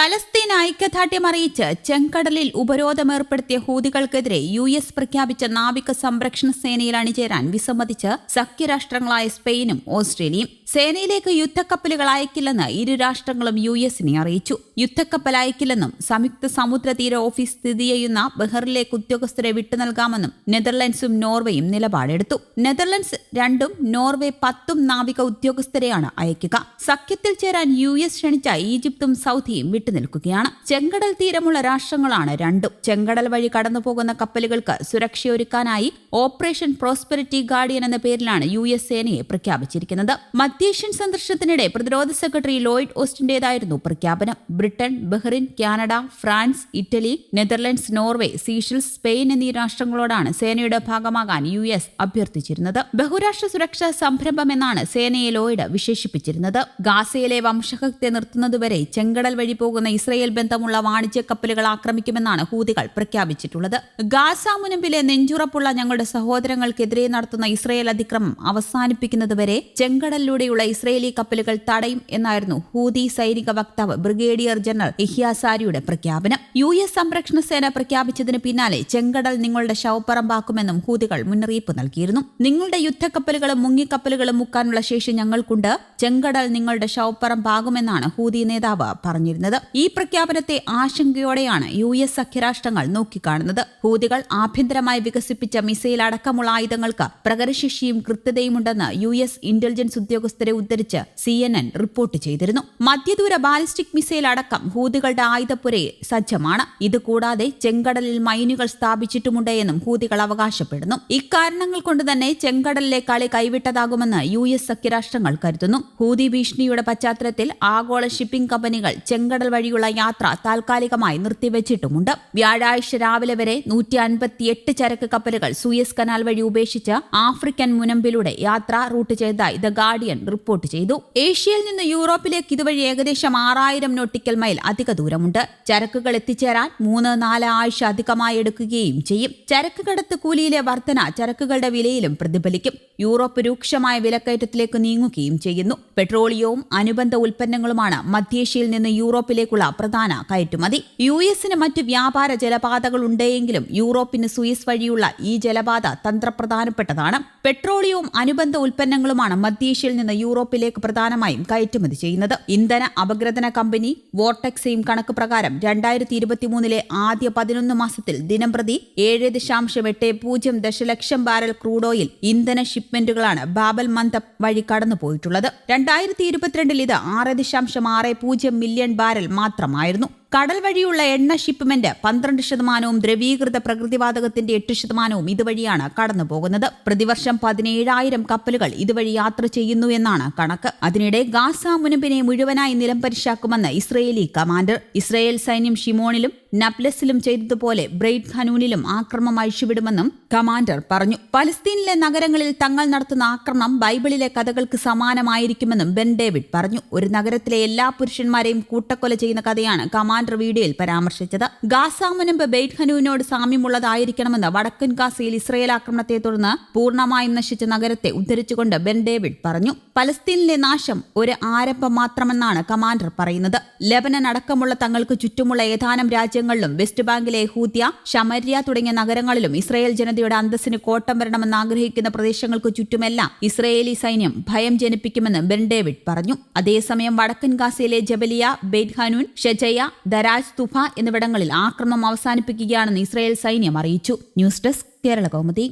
Palestine ഐക്യദാർഢ്യം അറിയിച്ച് ചെങ്കടലിൽ ഉപരോധമേർപ്പെടുത്തിയ ഹൂതികൾക്കെതിരെ യു എസ് പ്രഖ്യാപിച്ച നാവിക സംരക്ഷണ സേനയിൽ അണിചേരാൻ വിസമ്മതിച്ച് സഖ്യരാഷ്ട്രങ്ങളായ സ്പെയിനും ഓസ്ട്രേലിയയും സേനയിലേക്ക് യുദ്ധക്കപ്പലുകൾ അയക്കില്ലെന്ന് ഇരു രാഷ്ട്രങ്ങളും യു എസിനെ അറിയിച്ചു. യുദ്ധക്കപ്പൽ അയക്കില്ലെന്നും സംയുക്ത സമുദ്രതീര ഓഫീസ് സ്ഥിതി ചെയ്യുന്ന ബഹറിലേക്ക് ഉദ്യോഗസ്ഥരെ വിട്ടു നൽകാമെന്നും നെതർലൻഡ്സും നോർവേയും നിലപാടെടുത്തു. നെതർലൻഡ്സ് രണ്ടും നോർവേ പത്തും നാവിക ഉദ്യോഗസ്ഥരെയാണ് അയക്കുക. സഖ്യത്തിൽ ചേരാൻ യു എസ് ക്ഷണിച്ച ഈജിപ്തും സൗദിയും വിട്ടുനിൽക്കുകയാണ്. ചെങ്കടൽ തീരമുള്ള രാഷ്ട്രങ്ങളാണ് രണ്ടും. ചെങ്കടൽ വഴി കടന്നുപോകുന്ന കപ്പലുകൾക്ക് സുരക്ഷയൊരുക്കാനായി ഓപ്പറേഷൻ പ്രോസ്പെരിറ്റി ഗാർഡിയൻ എന്ന പേരിലാണ് യു എസ് സേനയെ പ്രഖ്യാപിച്ചിരിക്കുന്നത്. മധ്യേഷ്യൻ സന്ദർശനത്തിനിടെ പ്രതിരോധ സെക്രട്ടറി ലോയിഡ് ഓസ്റ്റിന്റേതായിരുന്നു. പ്രഖ്യാപനം. Britain Bahrain Canada France Italy Netherlands Norway Seychelles Spain എന്നീ രാഷ്ട്രങ്ങളോടാണ് സേനയുടെ ഭാഗമാകാൻ യു എസ് അഭ്യർത്ഥിച്ചിരുന്നത്. ബഹുരാഷ്ട്ര സുരക്ഷാ സംരംഭം എന്നാണ് സേനയെ ലോയിഡ് വിശേഷിപ്പിച്ചിരുന്നത്. ഗാസയിലെ വംശഹത്യ നിർത്തുന്നതുവരെ ചെങ്കടൽ വഴി പോകുന്ന ഇസ്രയേൽ ബന്ധമുള്ള വാണിജ്യ കപ്പലുകൾ ആക്രമിക്കുമെന്നാണ് ഹൂതികൾ പ്രഖ്യാപിച്ചിട്ടുള്ളത്. ഗാസ മുനമ്പിലെ നെഞ്ചുറപ്പുള്ള ഞങ്ങളുടെ സഹോദരങ്ങൾക്കെതിരെ നടത്തുന്ന ഇസ്രയേൽ അതിക്രമം അവസാനിപ്പിക്കുന്നതുവരെ ചെങ്കടലിലൂടെയുള്ള ഇസ്രയേലി കപ്പലുകൾ തടയും എന്നായിരുന്നു ഹൂതി സൈനിക വക്താവ് ബ്രിഗേഡിയർ ജനറൽ ഇഹ്യാസാരിയുടെ പ്രഖ്യാപനം. യു എസ് സംരക്ഷണ സേന പ്രഖ്യാപിച്ചതിന് പിന്നാലെ ചെങ്കടൽ നിങ്ങളുടെ ശവപ്പറമ്പാക്കുമെന്നും ഹൂതികൾ മുന്നറിയിപ്പ് നൽകിയിരുന്നു. നിങ്ങളുടെ യുദ്ധക്കപ്പലുകളും മുങ്ങിക്കപ്പലുകളും മുക്കാനുള്ള ശേഷി ഞങ്ങൾക്കുണ്ട്. ചെങ്കടൽ നിങ്ങളുടെ ശവപ്പറമ്പാകുമെന്നാണ് ഹൂതി നേതാവ് പറഞ്ഞിരുന്നത്. ഈ പ്രഖ്യാപനത്തെ ആശങ്കയോടെയാണ് യു എസ് സഖ്യരാഷ്ട്രങ്ങൾ നോക്കിക്കാണുന്നത്. ഹൂതികൾ ആഭ്യന്തരമായി വികസിപ്പിച്ച മിസൈൽ അടക്കമുള്ള ആയുധങ്ങൾക്ക് പ്രകരശേഷിയും കൃത്യതയുമുണ്ടെന്ന് യു എസ് ഇന്റലിജൻസ് ഉദ്യോഗസ്ഥരെ ഉദ്ധരിച്ച് സി എൻ എൻ റിപ്പോർട്ട് ചെയ്തിരുന്നു. മധ്യദൂര ബാലിസ്റ്റിക് മിസൈൽ അടക്കം ഹൂതികളുടെ ആയുധപ്പുരയിൽ സജ്ജമാണ്. ഇതുകൂടാതെ ചെങ്കടലിൽ മൈനുകൾ സ്ഥാപിച്ചിട്ടുമുണ്ട് എന്നും ഹൂതികൾ അവകാശപ്പെടുന്നു. ഇക്കാരണങ്ങൾ കൊണ്ട് തന്നെ ചെങ്കടലിലെ കളി കൈവിട്ടതാകുമെന്ന് യു എസ് സഖ്യരാഷ്ട്രങ്ങൾ കരുതുന്നു. ഹൂതി ഭീഷണിയുടെ പശ്ചാത്തലത്തിൽ ആഗോള ഷിപ്പിംഗ് കമ്പനികൾ ചെങ്കടൽ വഴിയുള്ള യാത്ര താൽക്കാലികമായി നിർത്തിവച്ചിട്ടുമുണ്ട്. വ്യാഴാഴ്ച രാവിലെ വരെ നൂറ്റി അൻപത്തിയെട്ട് ചരക്ക് കപ്പലുകൾ സൂയസ് കനാൽ വഴി ഉപേക്ഷിച്ച് ആഫ്രിക്കൻ മുനമ്പിലൂടെ യാത്ര റൂട്ട് ചെയ്തതായി ദ ഗാർഡിയൻ റിപ്പോർട്ട് ചെയ്തു. ഏഷ്യയിൽ നിന്ന് യൂറോപ്പിലേക്ക് ഇതുവഴി ഏകദേശം ആറായിരം നോട്ടിക്കൽ മൈൽ അധിക ദൂരമുണ്ട്. ചരക്കുകൾ എത്തിച്ചേരാൻ മൂന്ന് നാല് ആഴ്ച അധികമായി എടുക്കുകയും ചെയ്യും. ചരക്ക് കടത്ത് കൂലിയിലെ വർധന ചരക്കുകളുടെ വിലയിലും പ്രതിഫലിക്കും. യൂറോപ്പ് രൂക്ഷമായ വിലക്കയറ്റത്തിലേക്ക് നീങ്ങുകയും ചെയ്യുന്നു. പെട്രോളിയവും അനുബന്ധ ഉൽപ്പന്നങ്ങളുമാണ് മധ്യേഷ്യയിൽ നിന്ന് യൂറോപ്പിലേക്കുള്ള പ്രധാന കയറ്റുമതി. യു എസിന് മറ്റ് വ്യാപാര ജലപാതകൾ ഉണ്ടെങ്കിലും യൂറോപ്പിന് സുയസ് വഴിയുള്ള ഈ ജലപാത തന്ത്രപ്രധാനപ്പെട്ടതാണ്. പെട്രോളിയവും അനുബന്ധ ഉൽപ്പന്നങ്ങളുമാണ് മധ്യേഷ്യയിൽ നിന്ന് യൂറോപ്പിലേക്ക് പ്രധാനമായും കയറ്റുമതി ചെയ്യുന്നത്. ഇന്ധന അപഗ്രഥന കമ്പനി വോർടെക്സയും കണക്ക് പ്രകാരം രണ്ടായിരത്തി ഇരുപത്തിമൂന്നിലെ ആദ്യ പതിനൊന്ന് മാസത്തിൽ ദിനംപ്രതി ഏഴ് ദശാംശം എട്ട് പൂജ്യം ദശലക്ഷം ബാരൽ ക്രൂഡ് ഓയിൽ ഇന്ധന ഷിപ്മെന്റുകളാണ് ബാബൽ മന്തബ് വഴി കടന്നുപോയിട്ടുള്ളത്. രണ്ടായിരത്തി ഇരുപത്തിരണ്ടിൽ ഇത് ആറ് ദശാംശം ആറ് പൂജ്യം മില്യൺ ബാരൽ മാത്രമായിരുന്നു. കടൽ വഴിയുള്ള എണ്ണ ഷിപ്പ്മെന്റ് പന്ത്രണ്ട് ശതമാനവും ദ്രവീകൃത പ്രകൃതിവാതകത്തിന്റെ എട്ട് ശതമാനവും ഇതുവഴിയാണ് കടന്നുപോകുന്നത് പ്രതിവർഷം പതിനേഴായിരം കപ്പലുകൾ ഇതുവഴി യാത്ര ചെയ്യുന്നു എന്നാണ് കണക്ക്. അതിനിടെ ഗാസ മുനമ്പിനെ മുഴുവനായി നിലംപരിശാക്കുമെന്ന് ഇസ്രയേലി കമാൻഡർ. ഇസ്രയേൽ സൈന്യം ഷിമോണിലും നപ്ലസിലും ചെയ്തതുപോലെ ബ്രെയ്ഡ് ഖനൂനിലും ആക്രമണം അഴിച്ചുവിടുമെന്നും കമാൻഡർ പറഞ്ഞു. പലസ്തീനിലെ നഗരങ്ങളിൽ തങ്ങൾ നടത്തുന്ന ആക്രമണം ബൈബിളിലെ കഥകൾക്ക് സമാനമായിരിക്കുമെന്നും ബെൻ ഡേവിഡ് പറഞ്ഞു. ഒരു നഗരത്തിലെ എല്ലാ പുരുഷന്മാരെയും കൂട്ടക്കൊല ചെയ്യുന്ന കഥയാണ് കമാൻഡർ വീഡിയോയിൽ പരാമർശിച്ചത്. ഗാസ മുനമ്പ് ബെയ്ഡ് ഖനൂനോട് സാമ്യമുള്ളതായിരിക്കണമെന്ന് വടക്കൻ ഗാസയിൽ ഇസ്രയേൽ ആക്രമണത്തെ തുടർന്ന് പൂർണമായും നശിച്ച നഗരത്തെ ഉദ്ധരിച്ചുകൊണ്ട് ബെൻ ഡേവിഡ് പറഞ്ഞു. പലസ്തീനിലെ നാശം ഒരു ആരംഭം മാത്രമെന്നാണ് കമാൻഡർ പറയുന്നത്. ലെബനൻ അടക്കമുള്ള തങ്ങൾക്ക് ചുറ്റുമുള്ള ഏതാനും രാജ്യങ്ങളിലും വെസ്റ്റ് ബാങ്കിലെ ഹൂത്യ ഷമര്യ തുടങ്ങിയ നഗരങ്ങളിലും ഇസ്രായേൽ ജനതയുടെ അന്തസ്സിന് കോട്ടം വരണമെന്ന് ആഗ്രഹിക്കുന്ന പ്രദേശങ്ങൾക്ക് ചുറ്റുമെല്ലാം ഇസ്രയേലി സൈന്യം ഭയം ജനിപ്പിക്കുമെന്ന് ബെൻ ഡേവിഡ് പറഞ്ഞു. അതേസമയം വടക്കൻ ഗാസയിലെ ജബലിയ ബെയ്റ്റ് ഖാനൂൻ ഷെജയ ദരാജ് തുഫ എന്നിവിടങ്ങളിൽ ആക്രമണം അവസാനിപ്പിക്കുകയാണെന്ന് ഇസ്രായേൽ സൈന്യം അറിയിച്ചു. News desk Kerala Kaumudi.